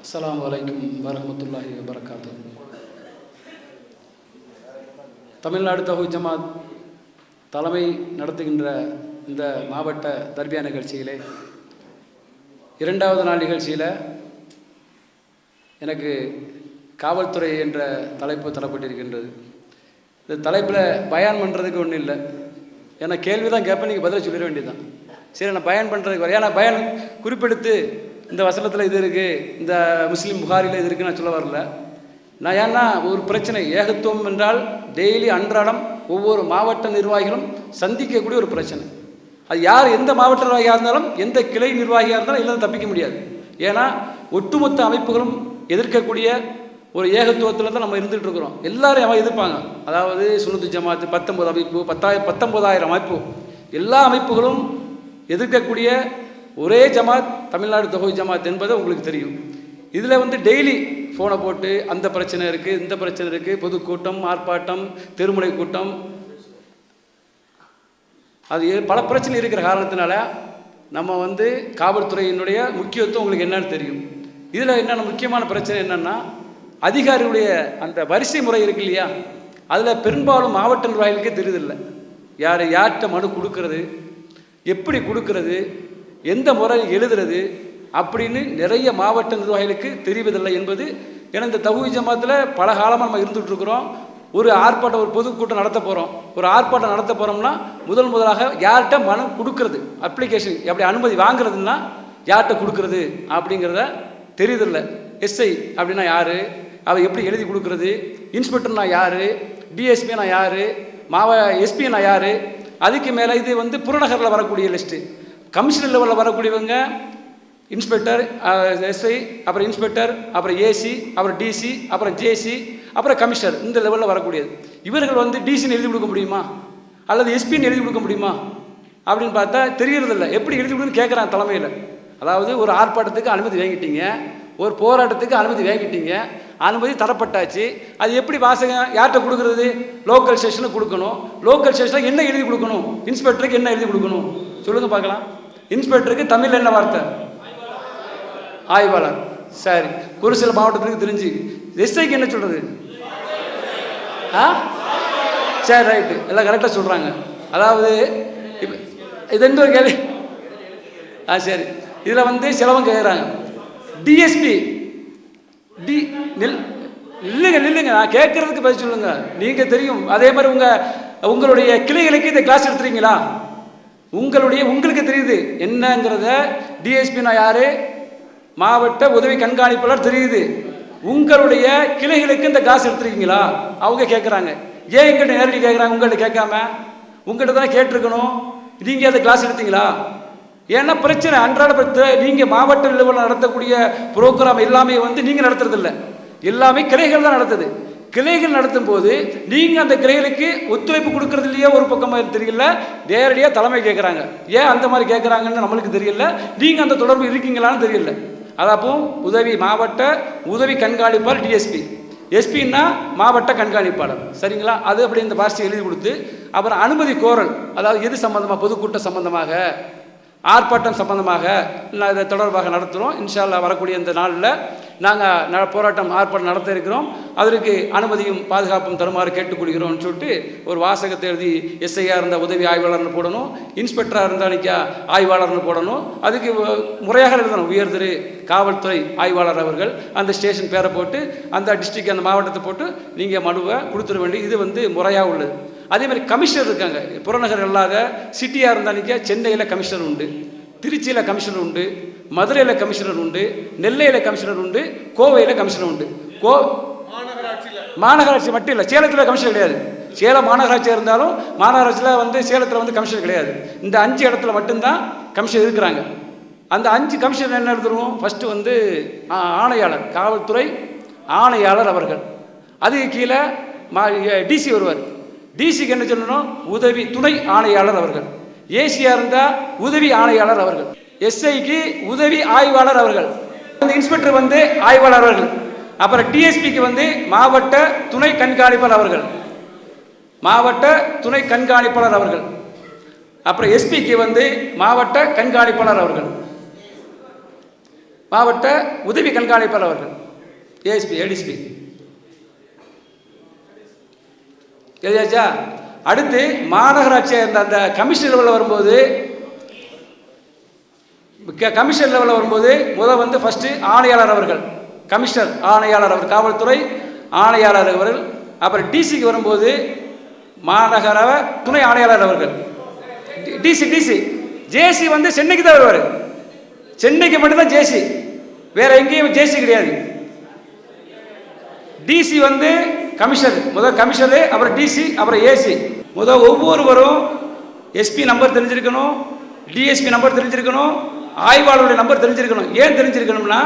அஸ்லாம் வலைக்கும் வரமத்துல்லாஹி வரகாத்து தமிழ்நாடு தகுதி ஜமாத் தலைமை நடத்துகின்ற இந்த மாவட்ட தர்பியா நிகழ்ச்சியிலே இரண்டாவது நாள் நிகழ்ச்சியில் எனக்கு காவல்துறை என்ற தலைப்பு தரப்பட்டிருக்கின்றது. இந்த தலைப்பில் பயன் பண்ணுறதுக்கு ஒன்றும் இல்லை. ஏன்னா கேள்வி தான் கேட்பேன் நீங்கள் பதில் சொல்லிட வேண்டியதுதான். சரி நான் பயன் பண்ணுறதுக்கு வர ஏன்னா பயன் குறிப்பெடுத்து இந்த வசனத்தில் இது இருக்குது இந்த முஸ்லீம் புகாரில் இது இருக்குன்னு நான் சொல்ல வரல. நான் ஏன்னா ஒரு பிரச்சனை. ஏகத்துவம் என்றால் டெய்லி அன்றாடம் ஒவ்வொரு மாவட்ட நிர்வாகிகளும் சந்திக்கக்கூடிய ஒரு பிரச்சனை. அது யார் எந்த மாவட்ட நிர்வாகியாக இருந்தாலும் எந்த கிளை நிர்வாகியாக இருந்தாலும் இல்லை தப்பிக்க முடியாது. ஏன்னா ஒட்டுமொத்த அமைப்புகளும் எதிர்க்கக்கூடிய ஒரு ஏகத்துவத்தில் தான் நம்ம இருந்துகிட்டு இருக்கிறோம். எல்லாரும் அவன் எதிர்ப்பாங்க. அதாவது சுனத்து ஜமாத்து பத்தொன்பது அமைப்பு பத்தாயிரம் பத்தொன்பதாயிரம் அமைப்பு. எல்லா அமைப்புகளும் எதிர்க்கக்கூடிய ஒரே ஜமாத் தமிழ்நாடு தொகை ஜமாத் என்பது உங்களுக்கு தெரியும். இதில் வந்து டெய்லி ஃபோனை போட்டு அந்த பிரச்சனை இருக்குது இந்த பிரச்சனை இருக்குது பொதுக்கூட்டம் ஆர்ப்பாட்டம் தெருமுனை கூட்டம். அது ஏ- பல பிரச்சனை இருக்கிற காரணத்தினால நம்ம வந்து காவல்துறையினுடைய முக்கியத்துவம் உங்களுக்கு என்னன்னு தெரியும். இதில் என்னென்ன முக்கியமான பிரச்சனை என்னென்னா அதிகாரிகளுடைய அந்த வரிசை முறை இருக்கு இல்லையா? அதில் பெரும்பாலும் மாவட்ட நிர்வாகிகளுக்கே தெரியுதில்லை யார் யார்கிட்ட மனு கொடுக்கறது எப்படி கொடுக்கறது எந்த முறை எழுதுறது அப்படின்னு நிறைய மாவட்ட நிர்வாகிகளுக்கு தெரிவதில்லை என்பது ஏன்னா இந்த தகுதி ஜமாத்தில் பல காலமாக நம்ம இருந்துகிட்ருக்குறோம் ஒரு ஆர்ப்பாட்டம் ஒரு பொதுக்கூட்டம் நடத்த போகிறோம் ஒரு ஆர்ப்பாட்டம் நடத்த போகிறோம்னா முதல் முதலாக யார்கிட்ட மனு கொடுக்கறது? அப்ளிகேஷன் எப்படி அனுமதி வாங்குறதுன்னா யார்கிட்ட கொடுக்கறது அப்படிங்கிறத தெரியுதில்ல எஸ்ஐ அப்படின்னா யார்? அதை எப்படி எழுதி கொடுக்கறது? இன்ஸ்பெக்டர்னா யார்? டிஎஸ்பினா யார்? மாவ எஸ்பினா யார்? அதுக்கு மேலே இது வந்து புறநகரில் வரக்கூடிய லிஸ்ட்டு கமிஷனர் லெவலில் வரக்கூடியவங்க இன்ஸ்பெக்டர் எஸ்ஐ அப்புறம் இன்ஸ்பெக்டர் அப்புறம் ஏசி அப்புறம் டிசி அப்புறம் ஜேசி அப்புறம் கமிஷனர் இந்த லெவலில் வரக்கூடியது. இவர்கள் வந்து டிசின்னு எழுதி கொடுக்க முடியுமா? அல்லது எஸ்பின்னு எழுதி கொடுக்க முடியுமா? அப்படின்னு பார்த்தா தெரியறதில்ல. எப்படி எழுதி கொடுன்னு கேட்குறான் தலைமையில். அதாவது ஒரு ஆர்ப்பாட்டத்துக்கு அனுமதி வாங்கிட்டீங்க ஒரு போராட்டத்துக்கு அனுமதி வாங்கிட்டீங்க அனுமதி தரப்பட்டாச்சு. அது எப்படி வாசகம் யார்கிட்ட கொடுக்குறது? லோக்கல் ஸ்டேஷனுக்கு கொடுக்கணும். லோக்கல் ஸ்டேஷனில் என்ன எழுதி கொடுக்கணும்? இன்ஸ்பெக்டருக்கு என்ன எழுதி கொடுக்கணும்? சொல்லுங்கள் பார்க்கலாம். இன்ஸ்பெக்டருக்கு தமிழ் என்ன வார்த்தை? ஆய்வாளர். சரி. ஒரு சில மாவட்டத்துக்கு தெரிஞ்சு. எஸ்ஐக்கு என்ன சொல்றது? ஆ? சரி ரைட்டு எல்லாம் கரெக்டாக சொல்கிறாங்க அதாவது இப்போ இது எந்த ஒரு கேள்வி? ஆ சரி. இதில் வந்து சிலவங்க கேட்குறாங்க டிஎஸ்பி டி நில் நில்லுங்க நில்லுங்க. நான் கேட்குறதுக்கு பதில் சொல்லுங்க. நீங்கள் தெரியும். அதே மாதிரி உங்கள் உங்களுடைய கிளைகளுக்கு இந்த கிளாஸ் எடுத்துறீங்களா உங்களுடைய உங்களுக்கு தெரியுது. என்னங்கிறத டிஎஸ்பினா யாரு? மாவட்ட உதவி கண்காணிப்பாளர் தெரியுது. உங்களுடைய கிளைகளுக்கு இந்த காசு எடுத்துருக்கீங்களா? அவங்க கேட்குறாங்க ஏன் எங்கிட்ட நேரடி கேட்குறாங்க உங்கள்கிட்ட கேட்காம? உங்கள்கிட்ட தானே கேட்டிருக்கணும். நீங்கள் அந்த கிளாஸ் எடுத்தீங்களா? ஏன்னா பிரச்சனை அன்றாட பிரச்சனை. நீங்கள் மாவட்ட லெவலில் நடத்தக்கூடிய ப்ரோக்ராம் எல்லாமே வந்து நீங்கள் நடத்துறதில்ல. எல்லாமே கிளைகள் தான் நடத்துது. கிளைகள் நடத்தும் போது நீங்கள் அந்த கிளைகளுக்கு ஒத்துழைப்பு கொடுக்கறது இல்லையா ஒரு பக்கமாக தெரியல. நேரடியாக தலைமை கேட்குறாங்க ஏன் அந்த மாதிரி கேட்குறாங்கன்னு நம்மளுக்கு தெரியல. நீங்கள் அந்த தொடர்பு இருக்கீங்களான்னு தெரியல. அதாப்போ உதவி மாவட்ட உதவி கண்காணிப்பாளர் டிஎஸ்பி எஸ்பின்னா மாவட்ட கண்காணிப்பாளர். சரிங்களா? அது அப்படி இந்த பாஷை எழுதி கொடுத்து அப்புறம் அனுமதி கோரல் அதாவது எது சம்பந்தமாக பொதுக்கூட்டம் சம்பந்தமாக. ஆர்ப்பாட்டம் சம்பந்தமாக நான் இதை தொடர்பாக நடத்துகிறோம் இன்ஷால்லா வரக்கூடிய இந்த நாளில் நாங்கள் ந போராட்டம் ஆர்ப்பாட்டம் நடத்த இருக்கிறோம். அதற்கு அனுமதியும் பாதுகாப்பும் தருமாறு கேட்டுக்கொள்கிறோம்னு சொல்லிட்டு ஒரு வாசகத்தை எழுதி எஸ்ஐயாக இருந்தால் உதவி ஆய்வாளர்னு போடணும் இன்ஸ்பெக்டராக இருந்தால் நிற்க ஆய்வாளர்னு போடணும். அதுக்கு முறையாக எழுதணும். உயர்திரு காவல்துறை ஆய்வாளர் அவர்கள் அந்த ஸ்டேஷன் பேரை போட்டு அந்த டிஸ்ட்ரிக்ட் அந்த மாவட்டத்தை போட்டு நீங்கள் மனுவை கொடுத்துட வேண்டிய இது வந்து முறையாக உள்ளது. அதே மாதிரி கமிஷனர் இருக்காங்க. புறநகர் இல்லாத சிட்டியாக இருந்தால் நிற்க சென்னையில் கமிஷனர் உண்டு திருச்சியில் கமிஷனர் உண்டு மதுரையில் கமிஷனர் உண்டு நெல்லையில் கமிஷனர் உண்டு கோவையில் கமிஷனர் உண்டு. கோ மாநகராட்சி மட்டும் இல்லை சேலத்தில் கமிஷனர் கிடையாது. சேலம் மாநகராட்சியாக இருந்தாலும் மாநகராட்சியில் வந்து சேலத்தில் வந்து கமிஷனர் கிடையாது. இந்த அஞ்சு இடத்துல மட்டும்தான் கமிஷனர் இருக்கிறாங்க. அந்த அஞ்சு கமிஷனர் என்ன எழுதுருவோம் ஃபஸ்ட்டு வந்து ஆணையாளர் காவல்துறை ஆணையாளர் அவர்கள். அதுக்கு கீழே மா டிசி வருவார் டிசிக்கு என்ன சொல்லணும்? உதவி துணை ஆணையாளர் அவர்கள். ஏசியாக இருந்தால் உதவி ஆணையாளர் அவர்கள். எஸ்ஐக்கு உதவி ஆய்வாளர் அவர்கள். அந்த இன்ஸ்பெக்டர் வந்து ஆய்வாளர் அவர்கள். அப்புறம் டிஎஸ்பிக்கு வந்து மாவட்ட துணை கண்காணிப்பாளர் அவர்கள். மாவட்ட துணை கண்காணிப்பாளர் அவர்கள். அப்புறம் எஸ்பிக்கு வந்து மாவட்ட கண்காணிப்பாளர் அவர்கள். மாவட்ட உதவி கண்காணிப்பாளர் அவர்கள். ஏஎஸ்பி ஏடிஎஸ்பி எழுதியாச்சா? அடுத்து மாநகராட்சி அந்த அந்த கமிஷன் லெவலில் வரும்போது க- கமிஷன் லெவலில் வரும்போது முதல் வந்து ஃபஸ்ட்டு ஆணையாளர் அவர்கள் கமிஷனர் ஆணையாளர் அவர் காவல்துறை ஆணையாளர் அவர்கள் அப்புறம் டிசிக்கு வரும்போது மாநகர துணை ஆணையாளர் அவர்கள். டிசி டிசி ஜேசி வந்து சென்னைக்கு தான் வருவார். சென்னைக்கு மட்டும்தான் ஜேசி வேற எங்கேயும் ஜேசி கிடையாது. டிசி வந்து கமிஷனர். முதல் கமிஷனர் அப்புறம் டிசி அப்புறம் ஏசி முதல் ஒவ்வொருவரும் எஸ்பி நம்பர் தெரிஞ்சிருக்கணும் டிஎஸ்பி நம்பர் தெரிஞ்சிருக்கணும் ஆய்வாளருடைய நம்பர் தெரிஞ்சிருக்கணும். ஏன் தெரிஞ்சிருக்கணும்னா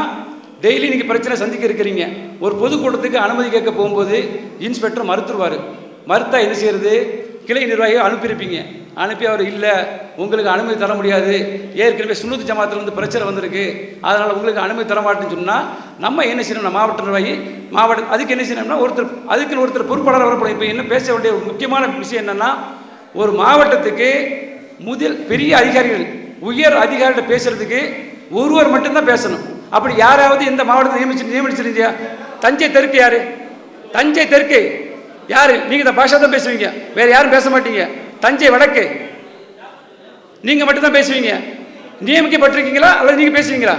டெய்லி நீங்கள் பிரச்சனை சந்திக்க இருக்கிறீங்க. ஒரு பொதுக்கூட்டத்துக்கு அனுமதி கேட்க போகும்போது இன்ஸ்பெக்டர் மறுத்துருவார். மறுத்தா என்ன செய்யறது? கிளை நிர்வாகியை அனுப்பியிருப்பீங்க. அனுப்பி அவர் இல்லை உங்களுக்கு அனுமதி தர முடியாது. ஏற்கனவே சுண்ணூத்து ஜமாத்தில் வந்து பிரச்சனை வந்திருக்கு. அதனால் உங்களுக்கு அனுமதி தர மாட்டேன்னு சொன்னால் நம்ம என்ன செய்யணும்? மாவட்ட நிர்வாகி மாவட்ட அதுக்கு என்ன செய்யணும்னா ஒருத்தர் அதுக்குன்னு ஒருத்தர் பொறுப்பாளர் வரப்படும் இப்போ என்ன பேச வேண்டிய ஒரு முக்கியமான விஷயம் என்னென்னா ஒரு மாவட்டத்துக்கு முதல் பெரிய அதிகாரிகள் உயர் அதிகாரிகிட்ட பேசுறதுக்கு ஒருவர் மட்டும்தான் பேசணும். அப்படி யாராவது இந்த மாவட்டத்தை நியமிச்சு நியமிச்சிருந்தியா தஞ்சை தெற்கு யாரு? தஞ்சை தெற்கு. யாரு? நீங்க இந்த பாஷா தான் பேசுவீங்க. வேற யாரும் பேச மாட்டீங்க. தஞ்சை வடக்கு. நீங்க மட்டும்தான் பேசுவீங்க. நியமிக்கப்பட்டிருக்கீங்களா அல்லது நீங்க பேசுவீங்களா?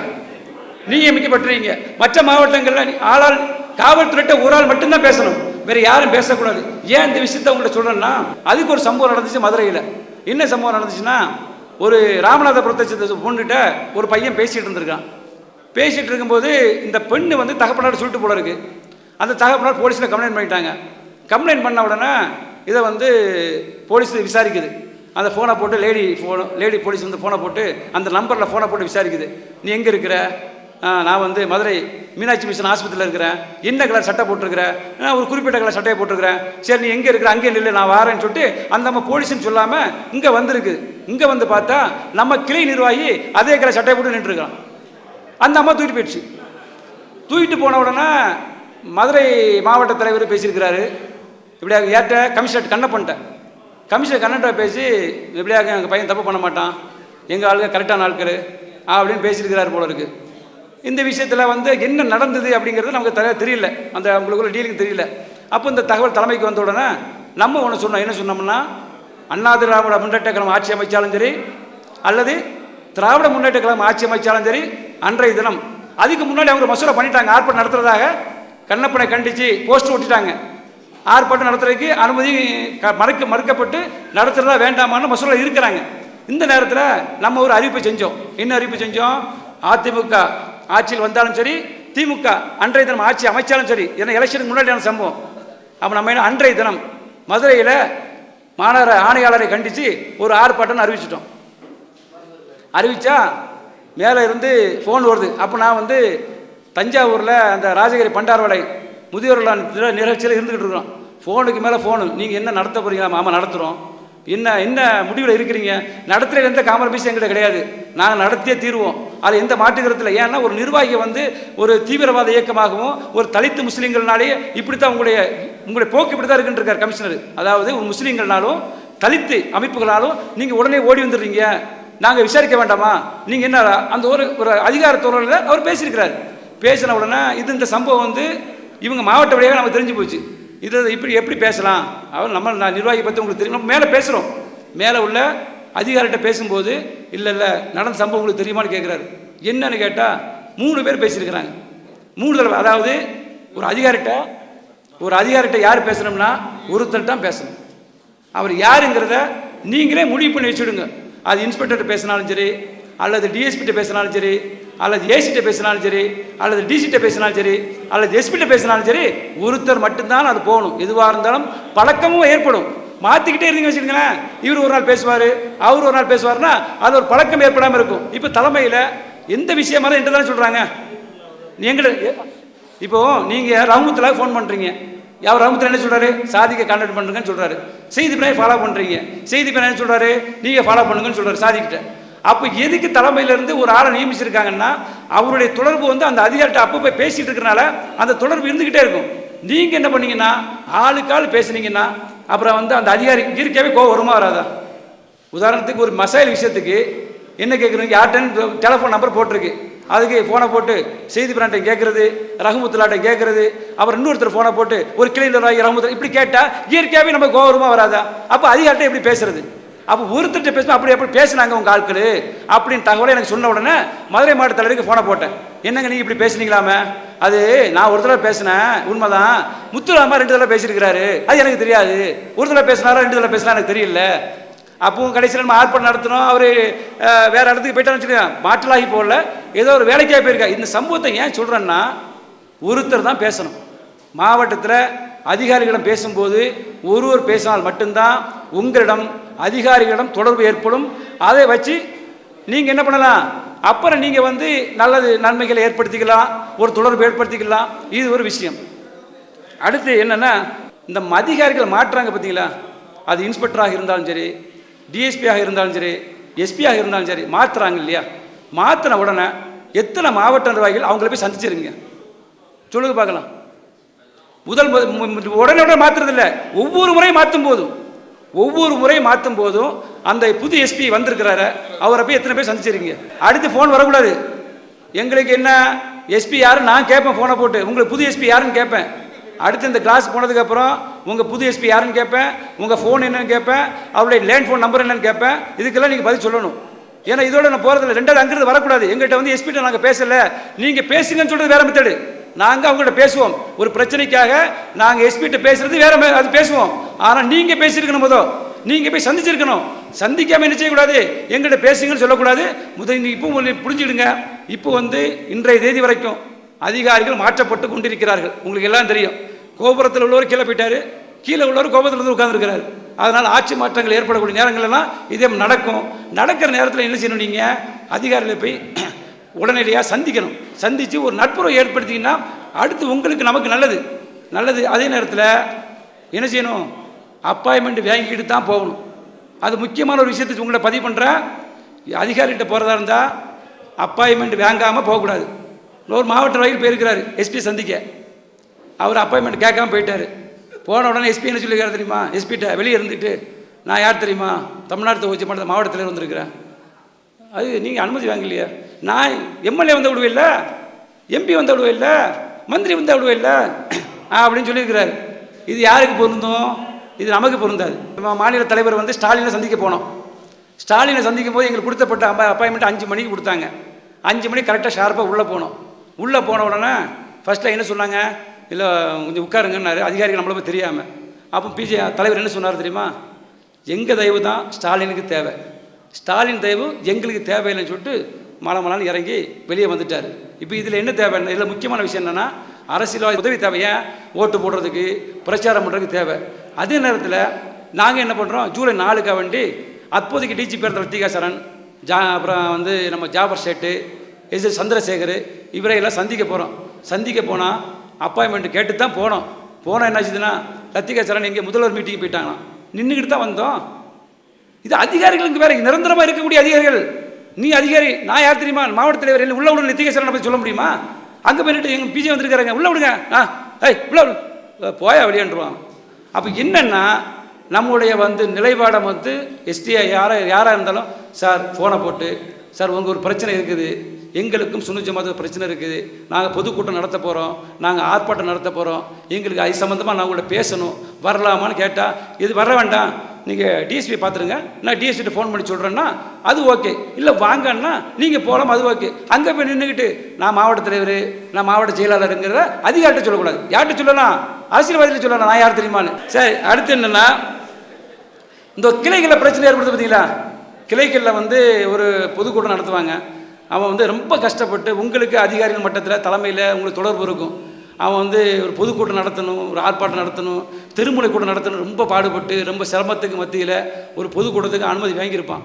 நியமிக்கப்பட்டிருக்கீங்க மற்ற மாவட்டங்கள்ல ஆளால் காவல்துறையிட்ட ஒரு ஆள் மட்டும்தான் பேசணும். வேற யாரும் பேசக்கூடாது. ஏன் இந்த விஷயத்த உங்களை சொல்றேன்னா அதுக்கு ஒரு சம்பவம் நடந்துச்சு மதுரையில். என்ன சம்பவம் நடந்துச்சுன்னா ஒரு ராமநாதபுரத்தை சேர்ந்த பொண்ணுகிட்ட ஒரு பையன் பேசிட்டு இருந்திருக்கான். பேசிட்டு இருக்கும்போது இந்த பெண்ணு வந்து தகப்பனார் சொல்லிட்டு போல இருக்கு. அந்த தகப்பனார் போலீஸில் கம்ப்ளைண்ட் பண்ணிட்டாங்க. கம்ப்ளைண்ட் பண்ண உடனே இதை வந்து போலீஸ் விசாரிக்குது. அந்த ஃபோனை போட்டு லேடி ஃபோன் லேடி போலீஸ் வந்து ஃபோனை போட்டு அந்த நம்பரில் ஃபோனை போட்டு விசாரிக்குது. நீ எங்கே இருக்கிற? நான் வந்து மதுரை மீனாட்சி மிஷன் ஆஸ்பத்திரியில் இருக்கிறேன். என்ன கலர் சட்டை போட்டிருக்கிறேன் நான் ஒரு குறிப்பிட்ட கலர் சட்டையை போட்டிருக்கிறேன். சரி நீ எங்கே இருக்கிற? அங்கே நில்லு நான் வாரேன்னு சொல்லிட்டு அந்த நம்ம போலீஸ்னு சொல்லாமல் இங்கே வந்திருக்கு. இங்கே வந்து பார்த்தா நம்ம கிளை நிர்வாகி அதே கலர் சட்டையை போட்டு நின்றுருக்கான் அந்த அம்மா தூக்கிட்டு போயிடுச்சு. தூக்கிட்டு போன உடனே மதுரை மாவட்ட தலைவர் பேசியிருக்கிறாரு. இப்படியாக ஏற்ற கமிஷனர் கண்ணப்பன்ட்ட கமிஷனர் கண்ணன்ட்ட பேசி எப்படியாக எங்கள் பையன் தப்பு பண்ண மாட்டான். எங்கள் ஆளுங்க கரெக்டான ஆட்கள். அப்படின்னு பேசியிருக்கிறார் போல இருக்கு. இந்த விஷயத்தில் வந்து என்ன நடந்தது அப்படிங்கிறது நமக்கு தெரிய தெரியல. அந்த அவங்களுக்குள்ள டீலிங் தெரியல. அப்போ இந்த தகவல் தலைமைக்கு வந்த உடனே நம்ம ஒன்று சொன்னோம். என்ன சொன்னோம்னா அண்ணா திராவிட முன்னேற்ற கழகம் ஆட்சி அமைச்சாலும் சரி அல்லது திராவிட முன்னேற்ற கழகம் ஆட்சி அமைச்சாலும் சரி அன்றைய தினம். அதுக்கு முன்னாடி அவங்க மசூரா பண்ணிட்டாங்க. ஆர்ப்பாட்டம் நடத்துறதாக கண்ணப்பனை கண்டித்து போஸ்ட் ஒட்டிட்டாங்க. ஆர்ப்பாட்டம் நடத்துறதுக்கு அனுமதி க- மறுக்க மறுக்கப்பட்டு நடத்துறதா வேண்டாமான்னு மசூரா இருக்கிறாங்க. இந்த நேரத்தில் நம்ம ஒரு அறிவிப்பை செஞ்சோம். என்ன அறிவிப்பு செஞ்சோம்? அதிமுக ஆட்சியில் வந்தாலும் சரி திமுக அன்றைய தினம் ஆட்சி அமைச்சாலும் சரி ஏன்னா எலெக்ஷனுக்கு முன்னாடியான சம்பவம். அப்போ நம்ம என்ன அன்றைய தினம் மதுரையில் மாநகர ஆணையாளரை கண்டித்து ஒரு ஆர்ப்பாட்டம் அறிவிச்சிட்டோம். அறிவித்தா மேலே இருந்து ஃபோன் வருது. அப்போ நான் வந்து தஞ்சாவூரில் அந்த ராஜகிரி பண்டார்வடை முதியோர்களான நிகழ்ச்சியில் இருந்துக்கிட்டு இருக்கிறோம். ஃபோனுக்கு மேலே ஃபோனு நீங்கள் என்ன நடத்த போகிறீங்களா மாமா நடத்துகிறோம் என்ன என்ன முடிவில் இருக்கிறீங்க? நடத்துகிற எந்த காம்ப்ரமைஸும் எங்கிட்ட கிடையாது. நாங்கள் நடத்தியே தீருவோம். அது எந்த மாற்றுக்கிறதுல ஏன்னா ஒரு நிர்வாகி வந்து ஒரு தீவிரவாத இயக்கமாகவும் ஒரு தலித்து முஸ்லீம்கள்னாலேயே இப்படி தான் உங்களுடைய உங்களுடைய போக்கு இப்படி தான் இருக்குன்னு இருக்கார் கமிஷனர். அதாவது ஒரு முஸ்லீம்கள்னாலும் தலித்து அமைப்புகளாலும் நீங்கள் உடனே ஓடி வந்துடுறீங்க. நாங்கள் விசாரிக்க வேண்டாமா? நீங்கள் என்ன அந்த ஒரு ஒரு அதிகாரத்தோரில் அவர் பேசியிருக்கிறார். பேசின உடனே இது இந்த சம்பவம் வந்து இவங்க மாவட்ட வழியாக நமக்கு தெரிஞ்சு போச்சு. இதில் இப்படி எப்படி பேசலாம்? அவர் நம்ம நான் நிர்வாகி பற்றி உங்களுக்கு தெரியும். நம்ம மேலே பேசுகிறோம் மேலே உள்ள அதிகாரிகிட்ட பேசும்போது இல்லை இல்லை நடந்த சம்பவம் உங்களுக்கு தெரியுமான்னு கேட்குறாரு என்னன்னு கேட்டால் மூணு பேர் பேசியிருக்கிறாங்க. மூணு தடவை அதாவது ஒரு அதிகாரிகிட்ட ஒரு அதிகாரிகிட்ட யார் பேசணும்னா ஒருத்தர் தான் பேசணும். அவர் யாருங்கிறத நீங்களே முடிவு பண்ணி வச்சுடுங்க. அது இன்ஸ்பெக்டர்கிட்ட பேசினாலும் சரி அல்லது டிஎஸ்பிட்ட பேசினாலும் சரி அல்லது ஏசிட்ட பேசினாலும் சரி அல்லது டிசிட்ட பேசினாலும் சரி அல்லது எஸ்பிட்ட பேசினாலும் சரி ஒருத்தர் மட்டும்தான் அது போகணும். எதுவாக இருந்தாலும் பழக்கமும் ஏற்படும். மாற்றிக்கிட்டே இருந்தீங்க வச்சுக்கோங்களேன். இவர் ஒரு நாள் பேசுவார் அவர் ஒரு நாள் பேசுவார்னா அது ஒரு பழக்கம் ஏற்படாமல் இருக்கும். இப்போ தலைமையில் எந்த விஷயமா தான் என்று தானே சொல்கிறாங்க எங்களை இப்போ நீங்கள் ரவுமத்தில் ஃபோன் பண்ணுறீங்க யார் ரவுமத்தில் என்ன சொல்கிறாரு சாதிக்க கான்டாக்ட் பண்ணுங்கன்னு சொல்கிறாரு செய்தி பின்னாடி ஃபாலோ பண்ணுறீங்க செய்தி பின்னாடி என்ன நீங்கள் ஃபாலோ பண்ணுங்கன்னு சொல்கிறாரு சாதிக்கிட்ட. அப்போ எதுக்கு தலைமையிலேருந்து ஒரு ஆளை நியமிச்சிருக்காங்கன்னா அவருடைய தொடர்பு வந்து அந்த அதிகாரிட்ட அப்போ போய் பேசிகிட்டு இருக்கிறனால அந்த தொடர்பு இருந்துக்கிட்டே இருக்கும். நீங்கள் என்ன பண்ணீங்கன்னா ஆளுக்கு ஆள் பேசுனீங்கன்னா அப்புறம் வந்து அந்த அதிகாரி இருக்கவே கோவம் வருமா வராதா? உதாரணத்துக்கு ஒரு மசாயில் விஷயத்துக்கு என்ன கேட்குறீங்க யார்கிட்ட டெலஃபோன் நம்பர் போட்டிருக்கு. அதுக்கு ஃபோனை போட்டு செய்தி பிராண்டை கேட்கறது ரகுமுத்துலாட்டை கேட்கறது அப்புறம் இன்னொருத்தர் ஃபோனை போட்டு ஒரு கிளைந்தர் ஆகி ரகுமுத்து இப்படி கேட்டால் இயற்கையாகவே நம்ம கோவரமாக வராதா? அப்போ அதிகாரிட்ட எப்படி பேசுறது? அப்போ ஒருத்தர்கிட்ட பேசணும் அப்படி எப்படி பேசுனாங்க உங்கள் ஆட்கள்? அப்படின்னு தகவலை எனக்கு சொன்ன உடனே மதுரை மாவட்ட தலைவருக்கு ஃபோனை போட்டேன். என்னங்க நீங்கள் இப்படி பேசுனீங்களாமே? அது நான் ஒரு தடவை பேசினேன். உண்மைதான். முத்துராமா ரெண்டு தடவை பேசியிருக்கிறாரு. அது எனக்கு தெரியாது. ஒரு தடவை பேசினாரா ரெண்டு தடவை பேசினா எனக்கு தெரியல. அப்பவும் கடைசியில் நம்ம ஆர்ப்பாட்டம் நடத்தினோம். அவர் வேறு இடத்துக்கு போயிட்டான்னு வச்சுக்கோங்க. மாற்றலாகி போகல. ஏதோ ஒரு வேலைக்காக போயிருக்கா இந்த சம்பவத்தை ஏன் சொல்கிறேன்னா ஒருத்தர் தான் பேசணும். மாவட்டத்தில் அதிகாரிகளிடம் பேசும்போது ஒருவர் பேசினால் மட்டும்தான் உங்களிடம் அதிகாரிகளிடம் தொடர்பு ஏற்படும். அதை வச்சு நீங்கள் என்ன பண்ணலாம்? அப்புறம் நீங்கள் வந்து நல்லது நன்மைகளை ஏற்படுத்திக்கலாம் ஒரு தொடர்பு ஏற்படுத்திக்கலாம். இது ஒரு விஷயம். அடுத்து என்னென்னா இந்த அதிகாரிகள் மாற்றுறாங்க பார்த்தீங்களா அது இன்ஸ்பெக்டராக இருந்தாலும் சரி டிஎஸ்பியாக இருந்தாலும் சரி எஸ்பியாக இருந்தாலும் சரி மாற்றுறாங்க இல்லையா? மாற்றின உடனே எத்தனை மாவட்ட நிர்வாகிகள் அவங்கள போய் சந்திச்சிருங்க? சொல்லுங்க பார்க்கலாம். முதல் மு- உடனே உடனே மாத்துறதில்ல. ஒவ்வொரு முறையும் மாற்றும் போதும் ஒவ்வொரு முறையும் மாற்றும் போதும் அந்த புது எஸ்பி வந்திருக்கிறாரு. அவரை போய் எத்தனை பேர் சந்திச்சிருக்கீங்க? அடுத்து ஃபோன் வரக்கூடாது. எங்களுக்கு என்ன? எஸ்பி யாருன்னு நான் கேட்பேன் ஃபோனை போட்டு. உங்களுக்கு புது எஸ்பி யாருன்னு கேட்பேன். அடுத்து இந்த கிளாஸ் போனதுக்கப்புறம் உங்கள் புது எஸ்பி யாருன்னு கேட்பேன். உங்கள் ஃபோன் என்னன்னு கேட்பேன். அவருடைய லேண்ட் ஃபோன் நம்பர் என்னன்னு கேட்பேன். இதுக்கெல்லாம் நீங்கள் பதில் சொல்லணும். ஏன்னா இதோட நான் போகிறதில்ல ரெண்டாவது அங்கிருந்து வரக்கூடாது. எங்கள்கிட்ட வந்து எஸ்பிட்ட நாங்கள் பேசலை. நீங்கள் பேசுங்கன்னு சொல்கிறது வேற மெத்தடு நாங்கள் அவங்கள்ட்ட பேசுவோம். ஒரு பிரச்சனைக்காக நாங்கள் எஸ்பிகிட்ட பேசுறது வேற அது பேசுவோம். ஆனால் நீங்கள் பேசியிருக்கணும் போதோ நீங்கள் போய் சந்திச்சிருக்கணும். சந்திக்காமல் என்ன செய்யக்கூடாது? எங்கள்கிட்ட பேசுங்கன்னு சொல்லக்கூடாது. முதல் நீங்கள் இப்போ உங்களுக்கு புரிஞ்சுடுங்க. இப்போ வந்து இன்றைய தேதி வரைக்கும் அதிகாரிகள் மாற்றப்பட்டு கொண்டிருக்கிறார்கள். உங்களுக்கு எல்லாம் தெரியும். கோபுரத்தில் உள்ளவர் கீழே போயிட்டார். கீழே உள்ளவர் கோபுரத்தில் வந்து உட்கார்ந்திருக்கிறாரு. அதனால் ஆட்சி மாற்றங்கள் ஏற்படக்கூடிய நேரங்கள்லாம் இதே நடக்கும். நடக்கிற நேரத்தில் என்ன செய்யணும் நீங்கள் அதிகாரிகளை போய் உடனடியாக சந்திக்கணும். சந்தித்து ஒரு நட்புறவை ஏற்படுத்திங்கன்னா அடுத்து உங்களுக்கு நமக்கு நல்லது. நல்லது. அதே நேரத்தில் என்ன செய்யணும்? அப்பாயின்மெண்ட் வாங்கிக்கிட்டு தான் போகணும். அது முக்கியமான ஒரு விஷயத்தை உங்களை பதிவு பண்ணுறேன் அதிகாரிகிட்ட போகிறதா இருந்தால் அப்பாயின்மெண்ட் வாங்காமல் போகக்கூடாது. ஒரு மாவட்ட வகையில் போயிருக்கிறார் எஸ்பி சந்திக்க. அவர் அப்பாயின்மெண்ட் கேட்காம போயிட்டார். போன உடனே எஸ்பி என்ன சொல்லியிருக்காரு தெரியுமா? எஸ்பிகிட்ட வெளியே இருந்துட்டு நான் யார் தெரியுமா? தமிழ்நாடு தொகுதி மாவட்டத்தில் வந்திருக்கிறேன் அது நீங்கள் அனுமதி வாங்கலையா. நான் எம்எல்ஏ வந்த விடுவே எம்பி வந்த விடுவே மந்திரி வந்து விடுவே அப்படின்னு சொல்லியிருக்கிறார். இது யாருக்கு பொருந்தும்? இது நமக்கு பொருந்தாது. நம்ம மாநில தலைவர் வந்து ஸ்டாலினை சந்திக்க போனோம். ஸ்டாலினை சந்திக்கும் போது எங்களுக்கு கொடுத்தப்பட்ட அப்பாயின்மெண்ட் அஞ்சு மணிக்கு கொடுத்தாங்க. அஞ்சு மணிக்கு கரெக்டாக ஷார்ப்பாக உள்ளே போனோம். உள்ளே போன உடனே ஃபஸ்ட்டில் என்ன சொன்னாங்க? இல்லை கொஞ்சம் உட்காருங்கன்னாரு. அதிகாரிகள் நம்மளை போய் தெரியாமல் அப்போ பிஜே தலைவர் என்ன சொன்னார் தெரியுமா? எங்கள் தயவு தான் ஸ்டாலினுக்கு தேவை. ஸ்டாலின் தயவு எங்களுக்கு தேவையில்லைன்னு சொல்லிட்டு மலை மலான்னு இறங்கி வெளியே வந்துட்டார். இப்போ இதில் என்ன தேவை? இதில் முக்கியமான விஷயம் என்னென்னா அரசியல் உதவி தேவையா ஓட்டு போடுறதுக்கு பிரச்சாரம் பண்ணுறதுக்கு தேவை. அதே நேரத்தில் நாங்கள் என்ன பண்ணுறோம் ஜூலை நாலுக்காக வேண்டி அப்போதைக்கு டிஜிபி இருந்த லத்திகாசரன் ஜா அப்புறம் வந்து நம்ம ஜாபர் ஷேட்டு எஸ் சந்திரசேகர் இவரை எல்லாம் சந்திக்க போகிறோம் சந்திக்க போனால் அப்பாயின்மெண்ட் கேட்டு தான் போனோம். போனால் என்ன ஆச்சுதுன்னா லத்திகாசரன் எங்கே முதல்வர் மீட்டிங் போயிட்டாங்களாம். நின்றுக்கிட்டு தான் வந்தோம். இது அதிகாரிகளுக்கு வேற நிரந்தரமாக இருக்கக்கூடிய அதிகாரிகள். நீ அதிகாரி நான் யார் தெரியுமா? மாவட்ட தலைவர் இல்லை உள்ள விட நித்திகேசரனை பற்றி சொல்ல முடியுமா? அங்கே போயிட்டு எங்கள் பிஜே வந்திருக்காருங்க உள்ள விடுங்க. ஆ ஐய் உள்ள போயா வெளியேன்றுவான். அப்போ என்னன்னா நம்முடைய வந்து நிலைப்பாடை வந்து எஸ்டிஐ யாராக யாராக இருந்தாலும் சார் ஃபோனை போட்டு சார் உங்கள் ஒரு பிரச்சனை இருக்குது. எங்களுக்கும் சுனுஜ மத பிரச்சனை இருக்குது. நாங்கள் பொதுக்கூட்டம் நடத்த போகிறோம் நாங்கள் ஆர்ப்பாட்டம் நடத்த போகிறோம் எங்களுக்கு அது சம்மந்தமாக நான் உங்கள்கிட்ட பேசணும். வரலாமான்னு கேட்டால் இது வர வேண்டாம். நீங்கள் டிஎஸ்பி பார்த்துருங்க நான் டிஎஸ்பிட்ட ஃபோன் பண்ணி சொல்கிறேன்னா அது ஓகே இல்லை வாங்கன்னா நீங்கள் போகலாம் அது ஓகே அங்கே போய் நின்றுக்கிட்டு நான் மாவட்ட தலைவர் நான் மாவட்ட செயலாளருங்கிறத அதிகாரிட்ட சொல்லக்கூடாது. யார்கிட்ட சொல்லலாம்? அரசியல்வாதியில் சொல்லலாம். நான் யார் தெரியுமான்னு? சரி அடுத்து என்னென்னா இந்த கிளைகளில் பிரச்சனை ஏற்படுது பார்த்தீங்களா கிளைகளில் வந்து ஒரு பொதுக்கூட்டம் நடத்துவாங்க. அவன் வந்து ரொம்ப கஷ்டப்பட்டு உங்களுக்கு அதிகாரிகள் மட்டத்தில் தலைமையில் உங்களுக்கு தொடர்பு இருக்கும். அவன் வந்து ஒரு பொதுக்கூட்டம் நடத்தணும் ஒரு ஆர்ப்பாட்டம் நடத்தணும் திருமுறை கூட்டம் நடத்தணும் ரொம்ப பாடுபட்டு ரொம்ப சிரமத்துக்கு மத்தியில் ஒரு பொதுக்கூட்டத்துக்கு அனுமதி வாங்கியிருப்பான்.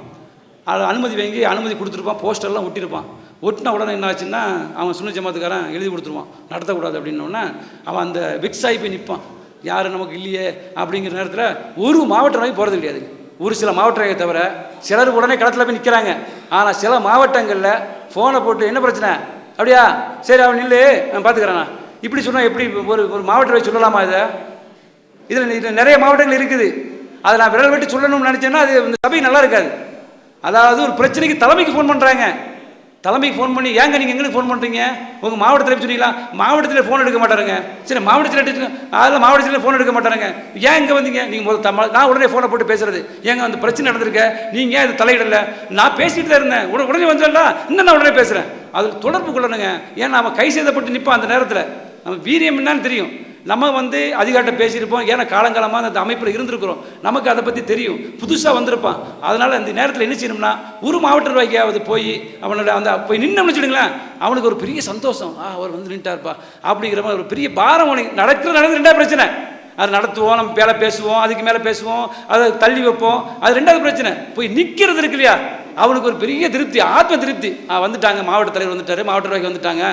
அது அனுமதி வாங்கி அனுமதி கொடுத்துருப்பான் போஸ்டர்லாம் ஒட்டியிருப்பான். ஒட்டின உடனே என்ன ஆச்சுன்னா அவன் சுண்ண ஜமாத்துக்காரன் எழுதி கொடுத்துருவான். நடத்தக்கூடாது அப்படின்னோடனே அவன் அந்த விக்ஸ் ஆகி போய் நிற்பான். யார் நமக்கு இல்லையே அப்படிங்கிற நேரத்தில் ஒரு மாவட்டம் வரைக்கும் போகிறது கிடையாது. ஒரு சில மாவட்டங்களை தவிர சிலர் உடனே களத்தில் போய் நிற்கிறாங்க ஆனால் சில மாவட்டங்களில் ஃபோனை போட்டு என்ன பிரச்சனை? அப்படியா? சரி அவன் நில்லு. நான் பார்த்துக்கிறேண்ணா இப்படி சொன்னால் எப்படி? ஒரு ஒரு மாவட்டத்தை சொல்லலாமா இதை? இதில் இதில் நிறைய மாவட்டங்கள் இருக்குது. அதை நான் விரல் விட்டு சொல்லணும்னு நினச்சேன்னா அது இந்த சபை நல்லா இருக்காது. அதாவது ஒரு பிரச்சனைக்கு தலைமைக்கு ஃபோன் பண்ணுறாங்க தலைமைக்கு ஃபோன் பண்ணி ஏங்க நீங்கள் எங்களுக்கு ஃபோன் பண்ணுறீங்க உங்கள் மாவட்டத்தில் சொன்னீங்களா? மாவட்டத்தில் ஃபோன் எடுக்க மாட்டாருங்க. சரி மாவட்டத்தில் எடுத்து அதில் மாவட்டத்தில் ஃபோன் எடுக்க மாட்டாருங்க. ஏன் இங்கே வந்தீங்க? நீங்கள் முதல் தமிழ் நான் உடனே ஃபோனை போட்டு பேசுறது. ஏங்க அந்த பிரச்சனை நடந்திருக்க? நீங்கள் ஏன் இது தலையிடலை? நான் பேசிட்டு தான் இருந்தேன். உடனே உடனே வந்துடல இன்னும் நான் உடனே பேசுகிறேன் அது தொடர்பு கொள்ளணுங்க. ஏன் நம்ம கை செய்தப்பட்டு நிற்போம் அந்த நேரத்தில். நம்ம வீரியம் என்னன்னு தெரியும். நம்ம வந்து அதிகாரிட்ட பேசியிருப்போம். ஏன்னா காலங்காலமாக அந்த அமைப்பில் இருந்திருக்கிறோம். நமக்கு அதை பற்றி தெரியும். புதுசாக வந்திருப்பான். அதனால் அந்த நேரத்தில் என்ன செய்யணும்னா ஒரு மாவட்ட நிர்வாகியாவது போய் அவனோட அந்த போய் நின்று வச்சுடுங்களேன் அவனுக்கு ஒரு பெரிய சந்தோஷம். ஆ அவர் வந்து நின்ட்டார்ப்பா அப்படிங்கிற மாதிரி ஒரு பெரிய பாரம் அவனுக்கு. நடக்கிறது நடந்து ரெண்டாவது பிரச்சனை. அது நடத்துவோம் நம்ம மேலே பேசுவோம் அதுக்கு மேலே பேசுவோம் அதை தள்ளி வைப்போம். அது ரெண்டாவது பிரச்சனை. போய் நிற்கிறது இருக்கு இல்லையா? அவனுக்கு ஒரு பெரிய திருப்தி ஆத்ம திருப்தி. வந்துட்டாங்க மாவட்ட தலைவர் வந்துட்டாரு மாவட்ட நிர்வாகி வந்துட்டாங்க.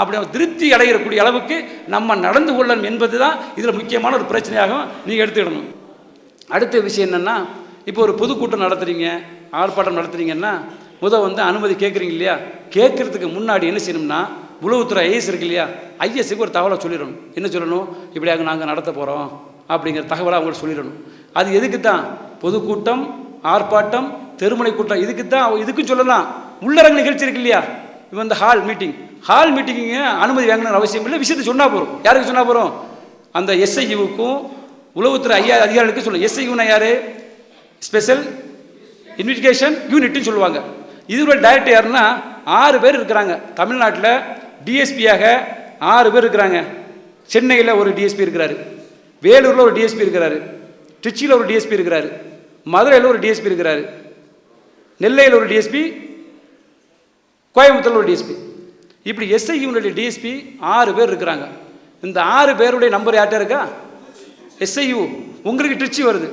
அப்படி திருப்தி அடைகிறக்கூடிய அளவுக்கு நம்ம நடந்து கொள்ளணும் என்பது தான் இதில் முக்கியமான ஒரு பிரச்சனையாகவும் நீங்கள் எடுத்துக்கிடணும். அடுத்த விஷயம் என்னென்னா இப்போ ஒரு பொதுக்கூட்டம் நடத்துகிறீங்க ஆர்ப்பாட்டம் நடத்துகிறீங்கன்னா முதல் வந்து அனுமதி கேட்குறீங்க இல்லையா? கேட்குறதுக்கு முன்னாடி என்ன செய்யணும்னா உளவுத்துறை ஐஎஸ் இருக்கு இல்லையா? ஐஎஸ்க்கு ஒரு தகவலை சொல்லிடணும். என்ன சொல்லணும்? இப்படியாக நாங்கள் நடத்த போகிறோம் அப்படிங்கிற தகவலை அவங்களுக்கு சொல்லிடணும். அது எதுக்கு தான் பொதுக்கூட்டம் ஆர்ப்பாட்டம் தெருமுனை கூட்டம். இதுக்கு தான் இதுக்கும் சொல்லலாம். உள்ளரங்க நிகழ்ச்சி இருக்கு இல்லையா? இப்போ இந்த ஹால் மீட்டிங் ஹால் மீட்டிங்கு அனுமதி வாங்கணும்னு அவசியம் இல்லை. விஷயத்தை சொன்னால் போகிறோம் யாருக்கு சொன்னால் போகிறோம் அந்த எஸ்ஐயுவுக்கும் உளவுத்துறை ஐயா அதிகாரிகளுக்கு சொல்லுங்கள் எஸ்ஐயுனா யார்? ஸ்பெஷல் இன்வெஸ்டிகேஷன் யூனிட்னு சொல்லுவாங்க. இதோட டைரக்டர் யாருன்னா ஆறு பேர் இருக்கிறாங்க. தமிழ்நாட்டில் டிஎஸ்பியாக ஆறு பேர் இருக்கிறாங்க. சென்னையில் ஒரு டிஎஸ்பி இருக்கிறாரு. வேலூரில் ஒரு டிஎஸ்பி இருக்கிறாரு. திருச்சியில் ஒரு டிஎஸ்பி இருக்கிறாரு. மதுரையில் ஒரு டிஎஸ்பி இருக்கிறாரு. நெல்லையில் ஒரு டிஎஸ்பி கோயம்புத்தூரில் ஒரு டிஎஸ்பி இப்படி எஸ்ஐ யூனிட் டிஎஸ்பி ஆறு பேர் இருக்கிறாங்க. இந்த ஆறு பேருடைய நம்பர் யார்கிட்ட இருக்கா? எஸ்ஐயு உங்களுக்கு ட்ரிச்சி வருது.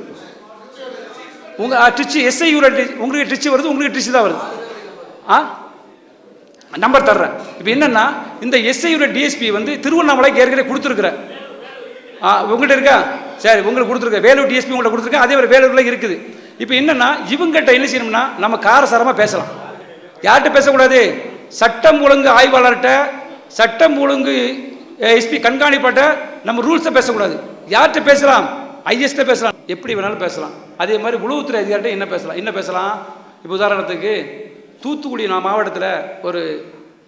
உங்க ஆ, ட்ரிச்சி எஸ்ஐ யூனிட் உங்களுக்கு ட்ரிச்சி வருது உங்களுக்கு ட்ரிச்சி தான் வருது. ஆ? நம்பர் தர்றேன். இப்போ என்னன்னா இந்த எஸ்ஐ டிஎஸ்பி வந்து திருவண்ணாமலைக்கு ஏற்கனவே கொடுத்துருக்குறேன் ஆ உங்கள்கிட்ட இருக்கா? சரி உங்களுக்கு கொடுத்துருக்கேன். வேலூர் டிஎஸ்பி உங்கள்கிட்ட கொடுத்துருக்கேன். அதே மாதிரி வேலூரில் இருக்குது. இப்போ என்னன்னா இவங்ககிட்ட என்ன செய்யணும்னா நம்ம காரசாரமாக பேசலாம். யார்கிட்ட பேசக்கூடாது? சட்டம் ஒழுங்கு ஆய்வாளர்கிட்ட சட்டம் ஒழுங்கு எஸ்பி கண்காணிப்பாட்ட நம்ம ரூல்ஸை பேசக்கூடாது. யார்கிட்ட பேசலாம்? ஐஎஸ்ட்ட பேசலாம். எப்படி வேணாலும் பேசலாம். அதே மாதிரி உளவுத்துறை அதிகாரிட்ட என்ன பேசலாம்? என்ன பேசலாம்? இப்போ உதாரணத்துக்கு தூத்துக்குடி நான் மாவட்டத்தில் ஒரு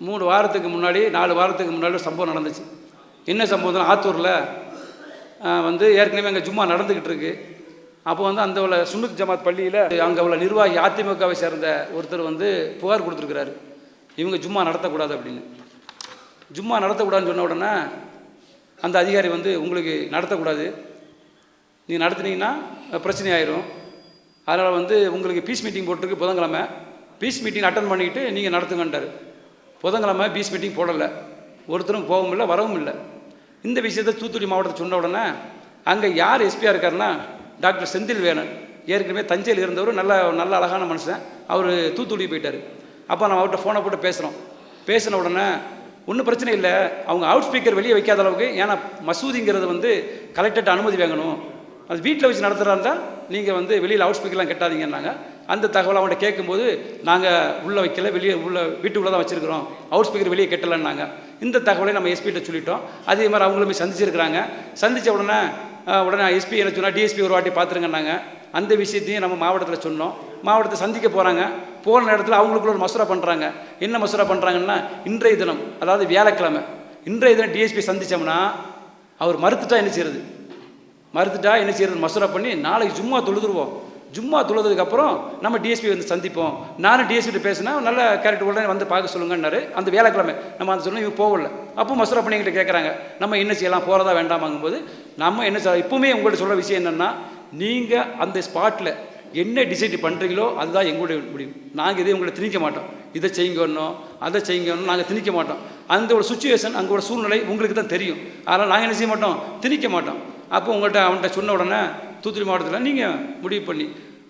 மூணு வாரத்துக்கு முன்னாடி நாலு வாரத்துக்கு முன்னாடி சம்பவம் நடந்துச்சு. என்ன சம்பவம் ஆத்தூரில் வந்து ஏற்கனவே அங்கே ஜும்மா நடந்துக்கிட்டு இருக்குது அப்போ வந்து அந்த உள்ள சுன்னத் ஜமாத் பள்ளியில் அங்கே உள்ள நிர்வாகி அதிமுகவை சேர்ந்த ஒருத்தர் வந்து புகார் கொடுத்துருக்கிறாரு. இவங்க ஜும்மா நடத்தக்கூடாது அப்படின்னு. ஜும்மா நடத்தக்கூடாதுன்னு சொன்ன உடனே அந்த அதிகாரி வந்து உங்களுக்கு நடத்தக்கூடாது. நீங்கள் நடத்துனீங்கன்னா பிரச்சனை ஆயிரும். அதனால் வந்து உங்களுக்கு பீஸ் மீட்டிங் போட்டிருக்கு புதன்கிழமை. பீஸ் மீட்டிங் அட்டன் பண்ணிக்கிட்டு நீங்கள் நடத்துங்கன்றார் புதன்கிழமை பீஸ் மீட்டிங் போடலை. ஒருத்தரும் போகவும் இல்லை வரவும் இல்லை. இந்த விஷயத்தை தூத்துக்குடி மாவட்டத்தை சொன்ன உடனே அங்கே யார் எஸ்பியாக இருக்காருன்னா டாக்டர் செந்தில் வேணன். ஏற்கனவே தஞ்சையில் இருந்தவர் நல்ல நல்ல அழகான மனுஷன். அவர் தூத்துக்குடி போயிட்டார். அப்போ நம்ம அவர்கிட்ட ஃபோனை போட்டு பேசுகிறோம் பேசின உடனே ஒன்றும் பிரச்சனை இல்லை. அவங்க அவுட் ஸ்பீக்கர் வெளியே வைக்காத அளவுக்கு ஏன்னா மசூதிங்கிறது வந்து கலெக்டர்கிட்ட அனுமதி வாங்கணும். அது வீட்டில் வச்சு நடத்துகிறா இருந்தால் நீங்கள் வந்து வெளியில் அவுட் ஸ்பீக்கர்லாம் கெட்டாதீங்கன்னாங்க. அந்த தகவலை அவங்கள்ட்ட கேட்கும்போது நாங்கள் உள்ளே வைக்கல வெளியே உள்ள வீட்டுக்குள்ளே தான் வச்சுருக்கிறோம். அவுட் ஸ்பீக்கர் வெளியே கட்டலைன்னாங்க. இந்த தகவலை நம்ம எஸ்பிகிட்ட சொல்லிட்டோம். அதே மாதிரி அவங்களுமே சந்திச்சிருக்கிறாங்க. சந்தித்த உடனே உடனே எஸ்பி என்ன சொன்னால் டிஎஸ்பி ஒரு வாட்டி பார்த்துருங்கன்னாங்க அந்த விஷயத்தையும் நம்ம மாவட்டத்தில் சொன்னோம். மாவட்டத்தை சந்திக்க போகிறாங்க போன இடத்துல அவங்களுக்குள்ள ஒரு மசூரா பண்ணுறாங்க என்ன மசூரா பண்ணுறாங்கன்னா இன்றைய தினம் அதாவது வியாழக்கிழமை இன்றைய தினம் டிஎஸ்பி சந்திச்சோம்னா அவர் மறுத்துட்டா என்ன செய்யறது? மறுத்துட்டா என்ன செய்யறது? மசூரா பண்ணி நாளைக்கு சும்மா தொழுதுருவோம். ஜும்மா தொழுதுக்கப்புறம் நம்ம டிஎஸ்பி வந்து சந்திப்போம். நானும் டிஎஸ்பி பேசினா நல்ல கேரக்டர் உடனே வந்து பார்க்க சொல்லுங்கன்னாரு. அந்த வியாழக்கிழமை நம்ம அந்த சொன்னோம் இவங்க போகல. அப்போ மசூரா பண்ணி கேட்குறாங்க நம்ம என்ன செய்யலாம் போகிறதா வேண்டாமாங்கும்போது நம்ம என்ன செய்ய இப்போவுமே உங்கள்ட்ட சொல்கிற விஷயம் என்னென்னா நீங்கள் அந்த ஸ்பாட்டில் என்ன டிசைட் பண்ணுறீங்களோ அதுதான் எங்களுடைய முடிவு. நாங்கள் இதை உங்களை திணிக்க மாட்டோம். இதை செய்யுங்கன்னோ அதை செய்யுங்கன்னு நாங்கள் திணிக்க மாட்டோம். அந்த ஒரு சுச்சுவேஷன் அங்கோட சூழ்நிலை உங்களுக்கு தான் தெரியும். அதனால் நாங்கள் என்ன செய்ய மாட்டோம்? திணிக்க மாட்டோம். அப்போ உங்கள்கிட்ட அவன்கிட்ட சொன்ன உடனே தூத்துக்குடி மாவட்டத்தில் நீங்கள் முடிவு பண்ணி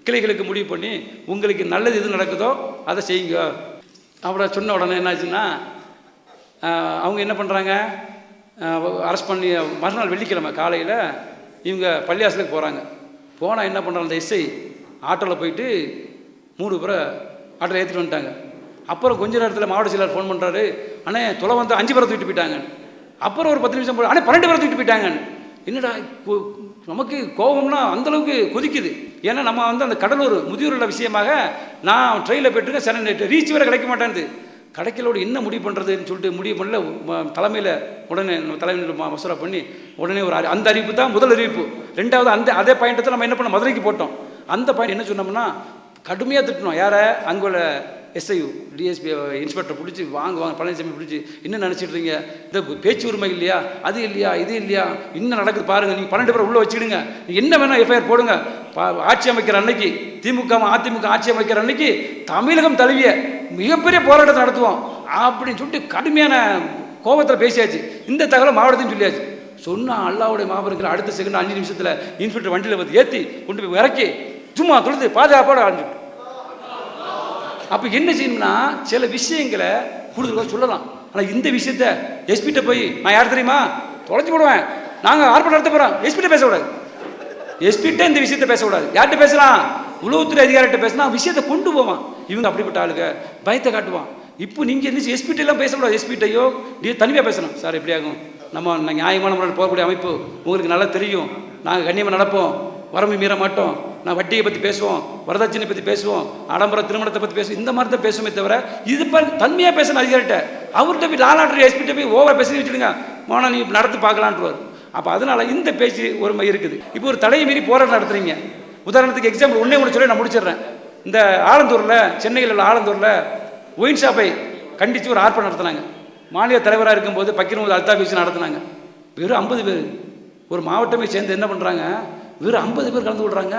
கிளைகளுக்கு முடிவு பண்ணி உங்களுக்கு நல்லது எது நடக்குதோ அதை செய்யுங்க. அப்புறம் சொன்ன உடனே என்னாச்சுன்னா அவங்க என்ன பண்ணுறாங்க அரெஸ்ட் பண்ணி மறுநாள் வெள்ளிக்கிழமை காலையில் இவங்க பள்ளியாசலுக்கு போகிறாங்க போனால் என்ன பண்ணுறாங்க அந்த எஸ்ஐ? ஆட்டோவில் போயிட்டு மூணு பேரை ஆட்டோவில் ஏற்றிட்டு வந்துட்டாங்க. அப்புறம் கொஞ்ச நேரத்தில் மாவட்ட செயலாளர் ஃபோன் பண்ணுறாரு அண்ணே தொலை வந்து அஞ்சு பேரை தூக்கிட்டு போயிட்டாங்க அப்புறம் ஒரு பத்து நிமிஷம் போய் அண்ணே பன்னெண்டு பேரை தூக்கிட்டு போயிட்டாங்க என்னடா நமக்கு கோபம்னா அந்தளவுக்கு கொதிக்குது. ஏன்னா நம்ம வந்து அந்த கடலூர் முதியோருள்ள விஷயமாக நான் ட்ரெயினில் போயிட்டுருக்கேன் சென்னை ரீச் வேறு கிடைக்க மாட்டேன்து கடைக்கலோடு என்ன முடிவு பண்ணுறதுன்னு சொல்லிட்டு முடிவு பண்ணல. தலைமையில் உடனே நம்ம தலைமையில் மசோரா பண்ணி உடனே ஒரு அந்த அறிவிப்பு தான் முதல் அறிவிப்பு. ரெண்டாவது அந்த அதே பாயிண்ட்டை நம்ம என்ன பண்ணோம்? மதுரைக்கு போட்டோம். அந்த பாயிண்ட் என்ன சொன்னோம்னா கடுமையாக திட்டணும் யாரை? அங்கே எஸ்ஐ டிஎஸ்பி இன்ஸ்பெக்டர் பிடிச்சி வாங்க வாங்க பழனிசாமி பிடிச்சி என்ன நினச்சிட்டு இருக்கீங்க? இந்த பேச்சு உரிமை இல்லையா? அது இல்லையா? இது இல்லையா? இன்னும் நடக்குது பாருங்கள் நீங்கள் பன்னெண்டு பேர் உள்ளே வச்சுக்கிடுங்க. நீங்கள் என்ன வேணால் எஃப்ஐஆர் போடுங்க. பா- ஆட்சி அமைக்கிற அன்னைக்கு திமுக அதிமுக ஆட்சி அமைக்கிற அன்னைக்கு தமிழகம் தழுவிய மிகப்பெரிய போராட்டத்தை நடத்துவோம். அப்படின்னு சொல்லிட்டு கடுமையான கோபத்தில் பேசியாச்சு. இந்த தகவலை மாவட்டத்தையும் சொல்லியாச்சு. சொன்னால் அல்லாவுடைய மாபெருங்கிற அடுத்த செகண்ட் அஞ்சு நிமிஷத்தில் இன்ஸ்பெக்டர் வண்டியில் வந்து ஏற்றி கொண்டு போய் இறக்கி சும்மா தொழுது பாதுகாப்போட ஆரம்பிச்சு அப்போ என்ன செய்யணும்னா சில விஷயங்களை கூடுதலாக சொல்லலாம். ஆனால் இந்த விஷயத்த எஸ்பிட்ட போய் நான் யார் தெரியுமா? தொலைச்சி போடுவேன். நாங்கள் ஆர்ப்பாட்டம் நடத்த போகிறோம் எஸ்பிட்ட பேசக்கூடாது. எஸ்பிட்ட இந்த விஷயத்த பேசக்கூடாது. யார்கிட்ட பேசலாம்? உளவுத்துறை அதிகாரிகிட்ட பேசினா விஷயத்தை கொண்டு போவான். இவங்க அப்படிப்பட்ட ஆளுங்க பயத்தை காட்டுவான். இப்போ நீங்கள் இருந்துச்சு எஸ்பிட்ட எல்லாம் பேசக்கூடாது. எஸ்பிட்டையோ நீ தனியாக பேசணும். சார் எப்படி ஆகும்? நம்ம நியாயமான முறையில் போகக்கூடிய அமைப்பு உங்களுக்கு நல்லா தெரியும். நாங்கள் கண்ணியமாக நடப்போம். வரம்பு மீற மாட்டோம். நான் வட்டியை பற்றி பேசுவோம் வரதட்சணை பற்றி பேசுவோம் ஆடம்பர திருமணத்தை பற்றி பேசுவோம் இந்த மாதிரி தான் பேசுமே தவிர இது இப்போ தன்மையாக பேசணும் அதிகாரிட்ட அவர்கிட்ட போய் லாலாட்டர் எஸ்பிட்ட போய் ஓவரா பேசி வச்சுடுங்க. மோனா நீ நடத்து பார்க்கலான்ட்டுவார். அப்போ அதனால் இந்த பேச்சு ஒரு மாதிரி இருக்குது. இப்போ ஒரு தடையை மீறி போராட்டம் நடத்துறீங்க. உதாரணத்துக்கு எக்ஸாம்பிள் ஒன்றே ஒன்று சொல்லி நான் முடிச்சிடுறேன். இந்த ஆலந்தூரில் சென்னையில் உள்ள ஆலந்தூரில் ஒயின் ஷாப்பை கண்டித்து ஒரு ஆர்ப்பாட்டம் நடத்துனாங்க. மாநில தலைவராக இருக்கும்போது பக்கிரமுது அல்தாஃபீஸ் நடத்துனாங்க. வெறும் ஐம்பது பேர். ஒரு மாவட்டமே சேர்ந்து என்ன பண்ணுறாங்க வெறும் ஐம்பது பேர் கலந்து விடுறாங்க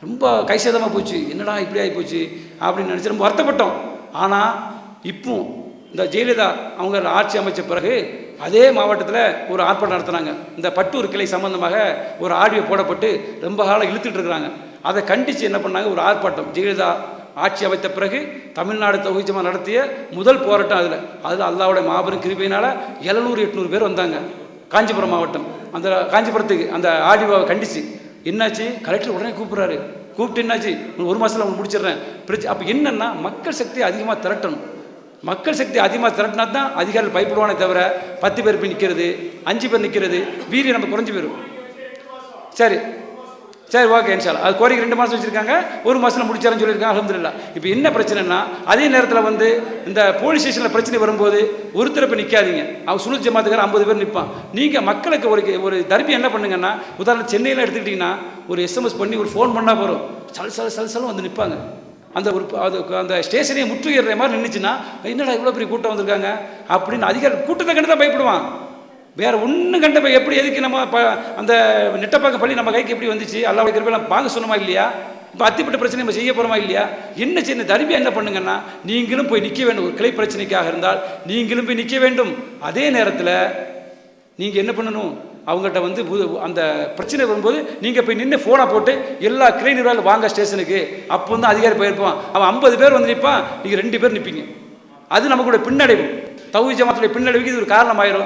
ரொம்ப கைசேதமாக போச்சு. என்னடா இப்படி ஆகி போச்சு? அப்படின்னு நினச்சி ரொம்ப வருத்தப்பட்டோம். ஆனால் இப்போ இந்த ஜெயலலிதா அவங்க ஆட்சி அமைச்ச பிறகு அதே மாவட்டத்தில் ஒரு ஆர்ப்பாட்டம் நடத்துனாங்க. இந்த பட்டூர் கிளை சம்பந்தமாக ஒரு ஆடியோ போடப்பட்டு ரொம்ப காலம் இழுத்துட்டு இருக்கிறாங்க. அதை கண்டித்து என்ன பண்ணாங்க? ஒரு ஆர்ப்பாட்டம். ஜெயலலிதா ஆட்சி அமைத்த பிறகு தமிழ்நாடு தொகுதிச்சமாக நடத்திய முதல் போராட்டம் அதில். அதில் அல்லாவுடைய மாபெரும் கிருபையினால் எழுநூறு எட்நூறு பேர் வந்தாங்க. காஞ்சிபுரம் மாவட்டம். அந்த காஞ்சிபுரத்துக்கு அந்த ஆடியோவை கண்டிச்சு. என்னாச்சு? கலெக்டர் உடனே கூப்பிட்றாரு. கூப்பிட்டு என்னாச்சு? ஒரு மாதத்தில் அவங்க முடிச்சிடுறேன். பிரச்சனை அப்போ என்னென்னா மக்கள் சக்தி அதிகமாக திரட்டணும். மக்கள் சக்தி அதிகமாக திரட்டினா தான் அதிகாரிகள் பயப்படுவானே தவிர பத்து பேர் போய் நிற்கிறது அஞ்சு பேர் நிற்கிறது வீரியம் நம்ம குறைஞ்சி போயிடும் சரி சரி ஓகே இன்ஷாலா அது கோரிக்கை ரெண்டு மாதம் வச்சுருக்காங்க. ஒரு மாதத்தில் முடிச்சாருன்னு சொல்லியிருக்காங்க. அலமதுல்லா இப்போ என்ன பிரச்சனைனா அதே நேரத்தில் வந்து இந்த போலீஸ் ஸ்டேஷனில் பிரச்சனை வரும்போது ஒரு தரப்பு நிற்காதீங்க அவன் சுனு ஜமாத்துக்கார ஐம்பது பேர் நிற்பான் நீங்கள் மக்களுக்கு ஒரு ஒரு தர்பி என்ன பண்ணுங்கன்னா உதாரணம் சென்னையில் எடுத்துக்கிட்டிங்கன்னா ஒரு எஸ்எம்எஸ் பண்ணி ஒரு ஃபோன் பண்ணால் போகிறோம் சல் சல் சல் சலும் வந்து நிற்பாங்க அந்த ஒரு அது அந்த ஸ்டேஷனே முற்றுகிற மாதிரி நின்றுச்சுன்னா என்னடா இவ்வளோ பெரிய கூட்டம் வந்திருக்காங்க? அப்படின்னு அதிகாரி கூட்டத்தை கண்டு தான் பயப்படுவான். வேற ஒன்றும் கண்ட போய் எப்படி எதுக்கு நம்ம ப அந்த நெட்டப்பாக்க பள்ளி நம்ம கைக்கு எப்படி வந்துச்சு? அல்லாவுடைய கிருப்பெல்லாம் வாங்க சொன்னோமா இல்லையா? இப்போ அத்திப்பட்ட பிரச்சனை நம்ம செய்ய போகிறோமா இல்லையா? என்ன சின்ன தருமையாக என்ன பண்ணுங்கன்னா நீங்களும் போய் நிற்க வேண்டும். ஒரு கிளை பிரச்சனைக்காக இருந்தால் நீங்களும் போய் நிற்க வேண்டும். அதே நேரத்தில் நீங்கள் என்ன பண்ணணும்? அவங்கள்ட்ட வந்து அந்த பிரச்சனை வரும்போது நீங்கள் போய் நின்று ஃபோனை போட்டு எல்லா கிளை நிர்வாகம் வாங்க ஸ்டேஷனுக்கு. அப்போ வந்து அதிகாரி போயிருப்பான் அவன் ஐம்பது பேர் வந்து நிற்பான் நீங்கள் ரெண்டு பேர் நிற்பீங்க அது நமக்குடைய பின்னடைவு. தௌஹி ஜமாத்துடைய பின்னடைவுக்கு இது ஒரு காரணமாயிரும்.